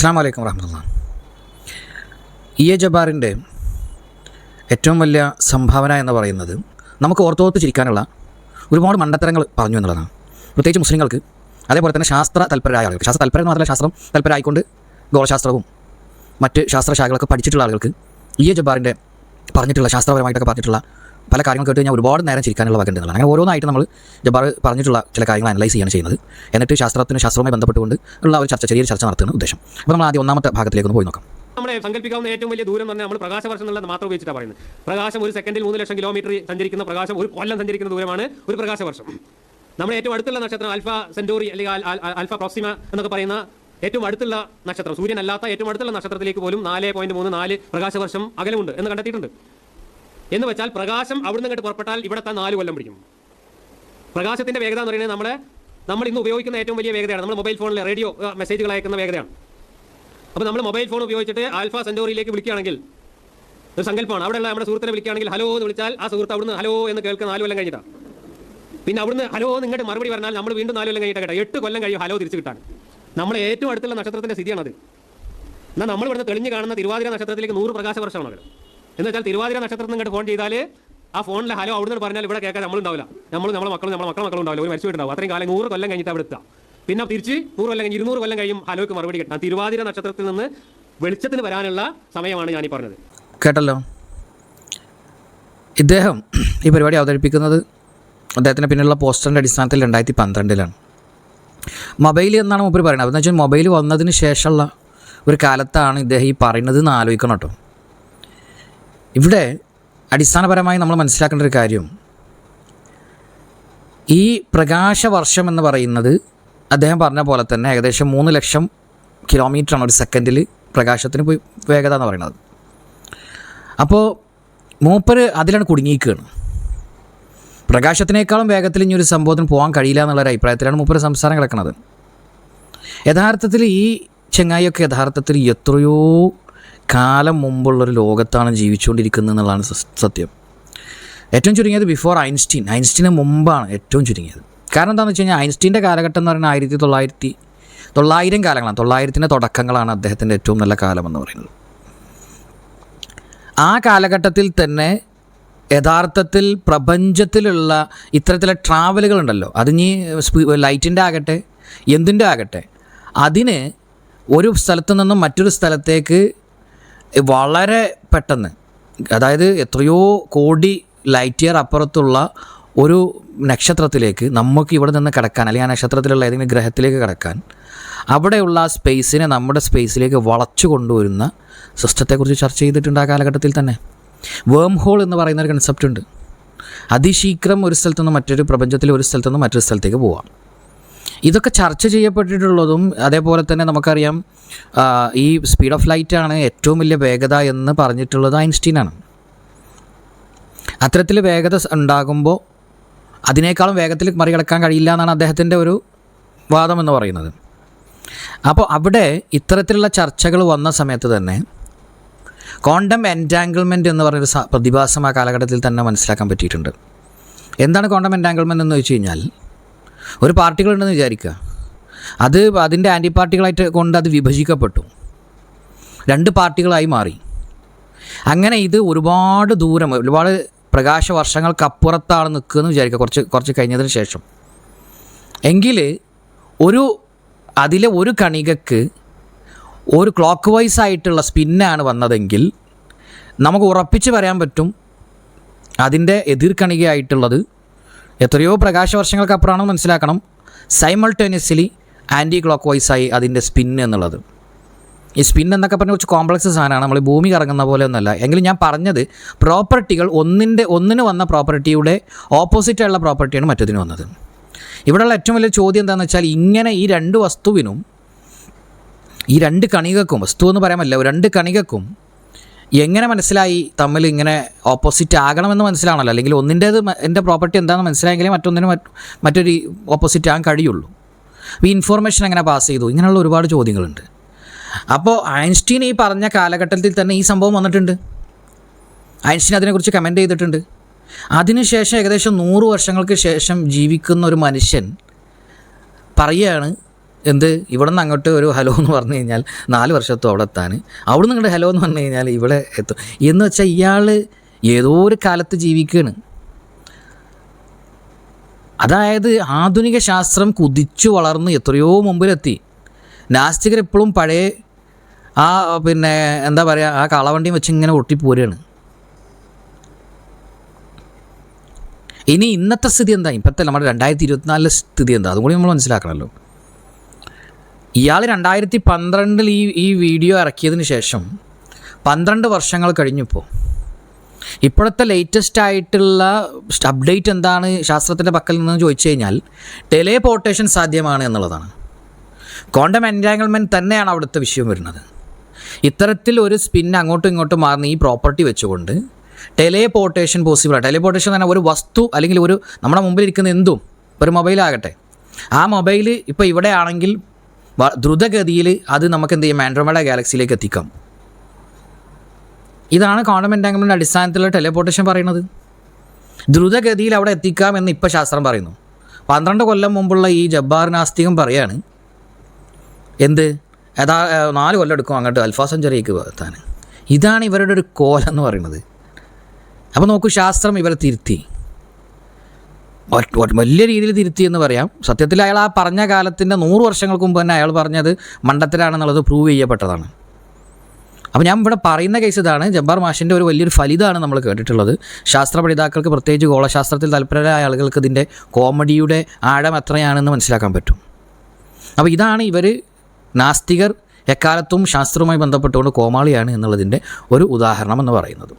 അസ്സാം വലൈക്കും വർഹമുല്ല E A ജബാറിന്റെ ഏറ്റവും വലിയ സംഭാവന എന്ന് പറയുന്നത് നമുക്ക് ഓർത്തോർത്ത് ചിരിക്കാനുള്ള ഒരുപാട് മണ്ടത്തരങ്ങൾ പറഞ്ഞു എന്നുള്ളതാണ്. പ്രത്യേകിച്ച് മുസ്ലിങ്ങൾക്ക് അതേപോലെ തന്നെ ശാസ്ത്ര തൽപരരായ ആളുകൾ ശാസ്ത്ര തൽപരം എന്ന് മാത്രമല്ല ശാസ്ത്രം തൽപരമായിക്കൊണ്ട് ഗോളശാസ്ത്രവും മറ്റ് ശാസ്ത്രശാഖകളൊക്കെ പഠിച്ചിട്ടുള്ള ആളുകൾക്ക് ഇ എ ജബാറിന്റെ പറഞ്ഞിട്ടുള്ള ശാസ്ത്രപരമായിട്ടൊക്കെ പറഞ്ഞിട്ടുള്ള പല കാര്യങ്ങൾ കേട്ട് കഴിഞ്ഞാൽ ഒരുപാട് നേരം ചിരിക്കാനുള്ള വകുണ്ട് എന്നുള്ളതാണ് അങ്ങനെ ഓരോന്നായിട്ട് നമ്മൾ ജബാർ പറഞ്ഞിട്ടുള്ള ചില കാര്യങ്ങൾ അനലൈസ് ചെയ്യാണ് ചെയ്യുന്നത്. എന്നിട്ട് ശാസ്ത്രത്തിന് ശാസ്ത്രവുമായി ബന്ധപ്പെട്ടുകൊണ്ട് ഉള്ള ഒരു ചർച്ച ചെറിയ ചർച്ച നടത്തുന്ന ഉദ്ദേശം. അപ്പോൾ നമ്മൾ ആദ്യം ഒന്നാമത്തെ ഭാഗത്തിലേക്ക് പോയി നോക്കാം. നമ്മളെ സങ്കല്പിക്കാവുന്ന ഏറ്റവും വലിയ ദൂരം പറഞ്ഞാൽ നമ്മൾ പ്രകാശവർഷം എന്നുള്ളത് മാത്രം ഉപയോഗിച്ചിട്ടാണ് പറയുന്നത്. പ്രകാശം ഒരു സെക്കൻഡിൽ മൂന്ന് ലക്ഷം കിലോമീറ്റർ സഞ്ചരിക്കുന്ന പ്രകാശം ഒരു കൊല്ലം സഞ്ചരിക്കുന്ന ദൂരമാണ് ഒരു പ്രകാശവർഷം നമ്മുടെ ഏറ്റവും അടുത്തുള്ള നക്ഷത്രം ആൽഫ സെന്റോറി അല്ലെങ്കിൽ ആൽ- ആൽ- ആൽഫ പ്രോക്സിമ എന്നൊക്കെ പറയുന്ന ഏറ്റവും അടുത്തുള്ള നക്ഷത്രം സൂര്യനല്ലാത്ത ഏറ്റവും അടുത്തുള്ള നക്ഷത്രത്തിലേക്ക് പോലും നാല് പോയിന്റ് മൂന്ന് നാല് പ്രകാശവർഷം അകലമുണ്ട് എന്ന് കണ്ടെത്തിയിട്ടുണ്ട്. എന്ന് വെച്ചാൽ പ്രകാശം അവിടുന്ന് അങ്ങോട്ട് പുറപ്പെട്ടാൽ ഇവിടെ തന്നെ നാല് കൊല്ലം പിടിക്കും. പ്രകാശത്തിന്റെ വേഗത എന്ന് പറയുന്നത് നമ്മളെ നമ്മൾ ഇന്ന് ഉപയോഗിക്കുന്ന ഏറ്റവും വലിയ വേഗതയാണ്. നമ്മൾ മൊബൈൽ ഫോണിലെ റേഡിയോ മെസ്സേജുകൾ അയക്കുന്ന വേഗതയാണ്. അപ്പോൾ നമ്മൾ മൊബൈൽ ഫോൺ ഉപയോഗിച്ചിട്ട് ആൽഫ സെന്റോറിയിലേക്ക് വിളിക്കുകയാണെങ്കിൽ ഒരു സങ്കല്പമാണ്. അവിടെയുള്ള നമ്മുടെ സുഹൃത്തിനെ വിളിക്കുകയാണെങ്കിൽ ഹലോ എന്ന് വിളിച്ചാൽ ആ സുഹൃത്ത് അവിടുന്ന് ഹലോ എന്ന് കേൾക്കുന്ന നാല് കൊല്ലം കഴിഞ്ഞിട്ടാണ് പിന്നെ അവിടുന്ന് ഹലോ ഇങ്ങോട്ട് മറുപടി പറഞ്ഞാൽ നമ്മൾ വീണ്ടും നാല് കൊല്ലം കഴിഞ്ഞിട്ട് കേട്ടോ. എട്ട് കൊല്ലം കഴിയും ഹലോ തിരിച്ചു കിട്ടാൻ നമ്മൾ ഏറ്റവും അടുത്തുള്ള നക്ഷത്രത്തിന്റെ സ്ഥിതിയാണത്. എന്നാൽ നമ്മൾ ഇവിടുന്ന് തെളിഞ്ഞു കാണുന്ന തിരുവാതിര നക്ഷത്രത്തിലേക്ക് നൂറ് പ്രകാശ വർഷമാണ് എന്ന് വെച്ചാൽ തിരുവാതിര നക്ഷത്രത്തിൽ ഇങ്ങോട്ട് ഫോൺ ചെയ്താൽ ആ ഫോണിലെ ഹലോ അവിടുന്ന് പറഞ്ഞാൽ ഇവിടെ കേൾക്കാൻ നമ്മളുണ്ടാവില്ല നമ്മൾ നമ്മളെ മക്കളും നമ്മളെ മക്കളും മക്കളും ഉണ്ടാവില്ല. ഒരു മരിച്ചു അത്രയും കാലം നൂറ് കൊല്ലം കഴിഞ്ഞിട്ട് അവിടെ എത്താം. പിന്നെ തിരിച്ച് നൂറ് കൊല്ലം കഴിഞ്ഞ് ഇരുന്നൂറ് കൊല്ലം കഴിയും ഹലോക്ക് മറുപടി കിട്ടാം തിരുവാതിര നക്ഷത്രത്തിൽ നിന്ന് വെളിച്ചത്തിന് വരാനുള്ള സമയമാണ് ഞാൻ പറഞ്ഞത്. കേട്ടല്ലോ? ഇദ്ദേഹം ഈ പരിപാടി അവതരിപ്പിക്കുന്നത് അദ്ദേഹത്തിന് പിന്നിലുള്ള പോസ്റ്ററിന്റെ അടിസ്ഥാനത്തിൽ രണ്ടായിരത്തി പന്ത്രണ്ടിലാണ് മൊബൈൽ എന്നാണ് മുമ്പ് പറയുന്നത്. അതെന്ന് വെച്ചാൽ മൊബൈൽ വന്നതിന് ശേഷമുള്ള ഒരു കാലത്താണ് ഇദ്ദേഹം ഈ പറയുന്നത് എന്ന് ആലോചിക്കണം കേട്ടോ. ഇവിടെ അടിസ്ഥാനപരമായി നമ്മൾ മനസ്സിലാക്കേണ്ട ഒരു കാര്യം. ഈ പ്രകാശവർഷം എന്ന് പറയുന്നത് അദ്ദേഹം പറഞ്ഞ പോലെ തന്നെ ഏകദേശം മൂന്ന് ലക്ഷം കിലോമീറ്ററാണ് ഒരു സെക്കൻഡിൽ പ്രകാശത്തിന് പോയി വേഗത എന്ന് പറയുന്നത്. അപ്പോൾ മൂപ്പര് അതിലാണ് കുടുങ്ങിയിരിക്കുകയാണ്. പ്രകാശത്തിനേക്കാളും വേഗത്തിൽ ഇനി ഒരു സംഭവത്തിന് പോകാൻ കഴിയില്ല എന്നുള്ളൊരു അഭിപ്രായത്തിലാണ് മൂപ്പര് സംസാരം കിടക്കുന്നത്. യഥാർത്ഥത്തിൽ ഈ ചെങ്ങായിയൊക്കെ യഥാർത്ഥത്തിൽ എത്രയോ കാലം മുമ്പുള്ളൊരു ലോകത്താണ് ജീവിച്ചുകൊണ്ടിരിക്കുന്നത് എന്നുള്ളതാണ് സത്യം. ഏറ്റവും ചുരുങ്ങിയത് ബിഫോർ ഐൻസ്റ്റീൻ ഐൻസ്റ്റീന് മുമ്പാണ് ഏറ്റവും ചുരുങ്ങിയത്. കാരണം എന്താണെന്ന് വെച്ച് കഴിഞ്ഞാൽ ഐൻസ്റ്റീന്റെ കാലഘട്ടം എന്ന് പറയുന്നത് ആയിരത്തി തൊള്ളായിരത്തി തൊള്ളായിരം കാലങ്ങളാണ്. തൊള്ളായിരത്തിന്റെ തുടക്കങ്ങളാണ് അദ്ദേഹത്തിന്റെ ഏറ്റവും നല്ല കാലം എന്ന് പറയുന്നത്. ആ കാലഘട്ടത്തിൽ തന്നെ യഥാർത്ഥത്തിൽ പ്രപഞ്ചത്തിലുള്ള ഇത്തരത്തിലെ ട്രാവലുകൾ ഉണ്ടല്ലോ. അതിനി ലൈറ്റിന്റെ ആകട്ടെ എന്തിന്റെ ആകട്ടെ അതിന് ഒരു സ്ഥലത്തു നിന്നും മറ്റൊരു സ്ഥലത്തേക്ക് വളരെ പെട്ടെന്ന് അതായത് എത്രയോ കോടി ലൈറ്റ് ഇയർ അപ്പുറത്തുള്ള ഒരു നക്ഷത്രത്തിലേക്ക് നമുക്ക് ഇവിടെ നിന്ന് കിടക്കാൻ അല്ലെങ്കിൽ ആ നക്ഷത്രത്തിലുള്ള ഏതെങ്കിലും ഗ്രഹത്തിലേക്ക് കിടക്കാൻ അവിടെയുള്ള ആ സ്പേസിനെ നമ്മുടെ സ്പേസിലേക്ക് വളച്ചു കൊണ്ടുവരുന്ന സിസ്റ്റത്തെക്കുറിച്ച് ചർച്ച ചെയ്തിട്ടുണ്ട് ആ കാലഘട്ടത്തിൽ തന്നെ. വേം ഹോൾ എന്ന് പറയുന്ന ഒരു കൺസെപ്റ്റ് ഉണ്ട്. അതിശീഘ്രം ഒരു സ്ഥലത്തുനിന്ന് മറ്റൊരു പ്രപഞ്ചത്തിലെ ഒരു സ്ഥലത്തുനിന്ന് മറ്റൊരു സ്ഥലത്തേക്ക് പോവാം. ഇതൊക്കെ ചർച്ച ചെയ്യപ്പെട്ടിട്ടുള്ളതും അതേപോലെ തന്നെ നമുക്കറിയാം ഈ സ്പീഡ് ഓഫ് ലൈറ്റ് ആണ് ഏറ്റവും വലിയ വേഗത എന്ന് പറഞ്ഞിട്ടുള്ളത് ഐൻസ്റ്റീനാണ്. അത്തരത്തിൽ വേഗത ഉണ്ടാകുമ്പോൾ അതിനേക്കാളും വേഗത്തിൽ മറികടക്കാൻ കഴിയില്ല എന്നാണ് അദ്ദേഹത്തിന്റെ ഒരു വാദം എന്ന് പറയുന്നത്. അപ്പോൾ അവിടെ ഇത്തരത്തിലുള്ള ചർച്ചകൾ വന്ന സമയത്ത് തന്നെ കോണ്ടം എന്റാങ്കിൾമെന്റ് എന്ന് പറയുന്ന സ- പ്രതിഭാസം ആ കാലഘട്ടത്തിൽ തന്നെ മനസ്സിലാക്കാൻ പറ്റിയിട്ടുണ്ട്. എന്താണ് കോണ്ടം എന്റാങ്കിൾമെന്റ് എന്ന് വെച്ച് കഴിഞ്ഞാൽ ഒരു പാർട്ടികൾ ഉണ്ടെന്ന് വിചാരിക്കുക. അത് അതിന്റെ ആന്റി പാർട്ടികളായിട്ട് കൊണ്ട് അത് വിഭജിക്കപ്പെട്ടു. രണ്ട് പാർട്ടികളായി മാറി. അങ്ങനെ ഇത് ഒരുപാട് ദൂരം ഒരുപാട് പ്രകാശ വർഷങ്ങൾക്കപ്പുറത്താണ് നിൽക്കുകയെന്ന് വിചാരിക്കുക കുറച്ച് കുറച്ച് കഴിഞ്ഞതിന് ശേഷം. എങ്കിൽ ഒരു അതിലെ ഒരു കണികക്ക് ഒരു ക്ലോക്ക് വൈസ് ആയിട്ടുള്ള സ്പിന്നാണ് വന്നതെങ്കിൽ നമുക്ക് ഉറപ്പിച്ച് പറയാൻ പറ്റും അതിന്റെ എതിർക്കണികയായിട്ടുള്ളത് എത്രയോ പ്രകാശ വർഷങ്ങൾക്കപ്പുറമാണ് മനസ്സിലാക്കണം. സൈമൾട്ടേനിയസ്ലി ആന്റി ക്ലോക്ക് വൈസായി അതിന്റെ സ്പിൻ എന്നുള്ളത്. ഈ സ്പിൻ എന്നൊക്കെ പറഞ്ഞ കുറച്ച് കോംപ്ലക്സ് സാധനമാണ്. നമ്മൾ ഭൂമി കറങ്ങുന്ന പോലെ ഒന്നല്ല എങ്കിലും ഞാൻ പറഞ്ഞത് പ്രോപ്പർട്ടികൾ ഒന്നിന്റെ ഒന്നിന് വന്ന പ്രോപ്പർട്ടിയുടെ ഓപ്പോസിറ്റായുള്ള പ്രോപ്പർട്ടിയാണ് മറ്റതിന് വന്നത്. ഇവിടെയുള്ള ഏറ്റവും വലിയ ചോദ്യം എന്താണെന്ന് വെച്ചാൽ ഇങ്ങനെ ഈ രണ്ട് വസ്തുവിനും ഈ രണ്ട് കണികക്കും വസ്തു എന്ന് പറയാൻ പറ്റില്ല രണ്ട് കണികക്കും എങ്ങനെ മനസ്സിലായി തമ്മിൽ ഇങ്ങനെ ഓപ്പോസിറ്റ് ആകണമെന്ന് മനസ്സിലാണല്ലോ? അല്ലെങ്കിൽ ഒന്നിന്റേത് എന്റെ പ്രോപ്പർട്ടി എന്താണെന്ന് മനസ്സിലായെങ്കിലേ മറ്റൊന്നിന് മറ്റ് മറ്റൊരു ഓപ്പോസിറ്റ് ആകാൻ കഴിയുള്ളൂ. ഈ ഇൻഫോർമേഷൻ എങ്ങനെ പാസ് ചെയ്തു? ഇങ്ങനെയുള്ള ഒരുപാട് ചോദ്യങ്ങളുണ്ട്. അപ്പോൾ ഐൻസ്റ്റീൻ ഈ പറഞ്ഞ കാലഘട്ടത്തിൽ തന്നെ ഈ സംഭവം വന്നിട്ടുണ്ട്. ഐൻസ്റ്റീൻ അതിനെക്കുറിച്ച് കമന്റ് ചെയ്തിട്ടുണ്ട്. അതിനുശേഷം ഏകദേശം നൂറ് വർഷങ്ങൾക്ക് ശേഷം ജീവിക്കുന്ന ഒരു മനുഷ്യൻ പറയുകയാണ് എന്ത്? ഇവിടെ നിന്ന് അങ്ങോട്ട് ഒരു ഹലോ എന്ന് പറഞ്ഞു കഴിഞ്ഞാൽ നാല് വർഷത്തും അവിടെ എത്താൻ. അവിടെ നിന്ന് ഇങ്ങോട്ട് ഹലോ എന്ന് പറഞ്ഞു കഴിഞ്ഞാൽ ഇവിടെ എത്തും. എന്ന് വെച്ചാൽ ഇയാൾ ഏതോ ഒരു കാലത്ത് ജീവിക്കുകയാണ് അതായത് ആധുനിക ശാസ്ത്രം കുതിച്ചു വളർന്ന് എത്രയോ മുമ്പിലെത്തി. നാസ്തികർ എപ്പോഴും പഴയ ആ പിന്നെ എന്താ പറയുക ആ കളവണ്ടിയും വെച്ച് ഇങ്ങനെ ഒട്ടിപ്പോരുകയാണ്. ഇനി ഇന്നത്തെ സ്ഥിതി എന്താ? ഇപ്പോഴത്തെ നമ്മുടെ രണ്ടായിരത്തി ഇരുപത്തിനാലിലെ സ്ഥിതി എന്താ? അതും കൂടി നമ്മൾ മനസ്സിലാക്കണമല്ലോ. ഇയാൾ രണ്ടായിരത്തി പന്ത്രണ്ടിൽ ഈ ഈ വീഡിയോ ഇറക്കിയതിന് ശേഷം പന്ത്രണ്ട് വർഷങ്ങൾ കഴിഞ്ഞപ്പോൾ ഇപ്പോഴത്തെ ലേറ്റസ്റ്റ് ആയിട്ടുള്ള അപ്ഡേറ്റ് എന്താണ് ശാസ്ത്രത്തിന്റെ പക്കൽ നിന്ന് ചോദിച്ചു കഴിഞ്ഞാൽ ടെലിപോർട്ടേഷൻ സാധ്യമാണ് എന്നുള്ളതാണ്. ക്വാണ്ടം എന്റാങ്കിൾമെന്റ് തന്നെയാണ് അവിടുത്തെ വിഷയം വരുന്നത്. ഇത്തരത്തിൽ ഒരു സ്പിൻ അങ്ങോട്ടും ഇങ്ങോട്ടും മാറുന്ന ഈ പ്രോപ്പർട്ടി വെച്ചുകൊണ്ട് ടെലേപോർട്ടേഷൻ പോസിബിളാണ് ടെലിപോർട്ടേഷൻ തന്നെ ഒരു വസ്തു അല്ലെങ്കിൽ ഒരു നമ്മുടെ മുമ്പിൽ ഇരിക്കുന്ന എന്തും ഒരു മൊബൈലാകട്ടെ ആ മൊബൈൽ ഇപ്പോൾ ഇവിടെ ആണെങ്കിൽ വ- ദ്രുതഗതിയിൽ അത് നമുക്ക് എന്ത് ചെയ്യാം? ആൻഡ്രോമേഡ ഗാലക്സിയിലേക്ക് എത്തിക്കാം. ഇതാണ് ക്വാണ്ടം എന്റാങ്കിൾമെന്റ് അടിസ്ഥാനത്തിലുള്ള ടെലിപ്പോർട്ടേഷൻ പറയുന്നത്. ദ്രുതഗതിയിൽ അവിടെ എത്തിക്കാം എന്ന് ഇപ്പോൾ ശാസ്ത്രം പറയുന്നു. പന്ത്രണ്ട് കൊല്ലം മുമ്പുള്ള ഈ ജബ്ബാർ നാസ്തികം പറയാണ് എന്ത്? യഥാ നാല് കൊല്ലം എടുക്കും അങ്ങോട്ട് അൽഫാ സെഞ്ചുറിക്ക് എത്താൻ ഇതാണ് ഇവരുടെ ഒരു കോലെന്ന് പറയുന്നത്. അപ്പോൾ നോക്കൂ ശാസ്ത്രം ഇവരെ തിരുത്തി. വലിയ രീതിയിൽ തിരുത്തി എന്ന് പറയാം. സത്യത്തിൽ അയാൾ ആ പറഞ്ഞ കാലത്തിന്റെ നൂറ് വർഷങ്ങൾക്ക് മുമ്പ് തന്നെ അയാൾ പറഞ്ഞത് മണ്ടത്തിലാണെന്നുള്ളത് പ്രൂവ് ചെയ്യപ്പെട്ടതാണ്. അപ്പോൾ ഞാൻ ഇവിടെ പറയുന്ന കേസ് ഇതാണ്. ജബ്ബാർ മാഷിന്റെ ഒരു വലിയൊരു ഫലിതമാണ് നമ്മൾ കേട്ടിട്ടുള്ളത്. ശാസ്ത്ര പഠിതാക്കൾക്ക് പ്രത്യേകിച്ച് ഗോളശാസ്ത്രത്തിൽ താല്പര്യരായ ആളുകൾക്ക് ഇതിന്റെ കോമഡിയുടെ ആഴം എത്രയാണെന്ന് മനസ്സിലാക്കാൻ പറ്റും. അപ്പോൾ ഇതാണ് ഇവർ നാസ്തികർ എക്കാലത്തും ശാസ്ത്രവുമായി ബന്ധപ്പെട്ടുകൊണ്ട് കോമാളിയാണ് എന്നുള്ളതിന്റെ ഒരു ഉദാഹരണം എന്ന് പറയുന്നത്.